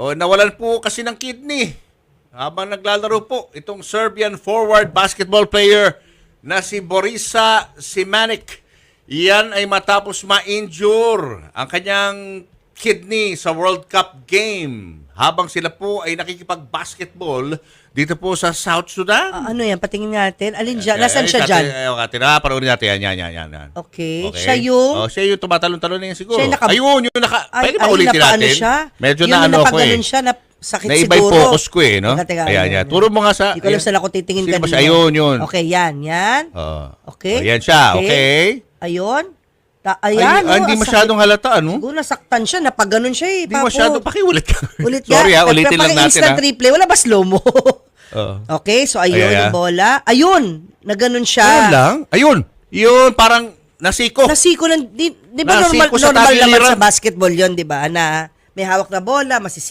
O, nawalan po kasi ng kidney habang naglalaro po itong Serbian forward basketball player na si Borisa Simanic. Yan ay matapos ma-injure ang kanyang kidney sa World Cup game habang sila po ay nakikipag-basketball dito po sa South Sudan. Ah, ano yan? Patingin natin. Alin dyan? Eh, Nasaan eh, siya kati- dyan? Eh, kati, ah, panoorin natin. Yan, yan, yan, yan. yan. Okay. Siya yung... Oh, siya yung tumatalon-talon na yan siguro. Siya yung naka- Ayun, yung naka... Ay, pwede ba ay, ulitin napaano natin? siya? Medyo Yun na ano ko eh. napaganon siya, na sakit Na iba yung siguro. focus ko eh, no? Teka, teka, Ayan, ayan, yan. ayan. Turo mo nga sa... Hindi ko alam ayan. saan ako titingin Sino ba kanina. siya? Ayun, yun. Okay, yan, yan. Oh. Okay. Oh, yan siya, okay. Ayun. Ta- Ay, ayan, ah, oh, hindi masyadong halata, ano? Siguro nasaktan siya, napaganon siya eh. Hindi Papo. masyado. Pakiulit ka. Ulit Sorry nga. ha, ulitin lang natin instant ha. replay. Wala ba slow-mo? Oo. okay, so ayun Ayan, yung bola. Ayun, na ganun siya. Ayun lang. Ayun. Yun, parang nasiko. Nasiko lang, di, di ba normal, Nasiko sa normal naman sa basketball yon di ba? Na may hawak na bola, masisi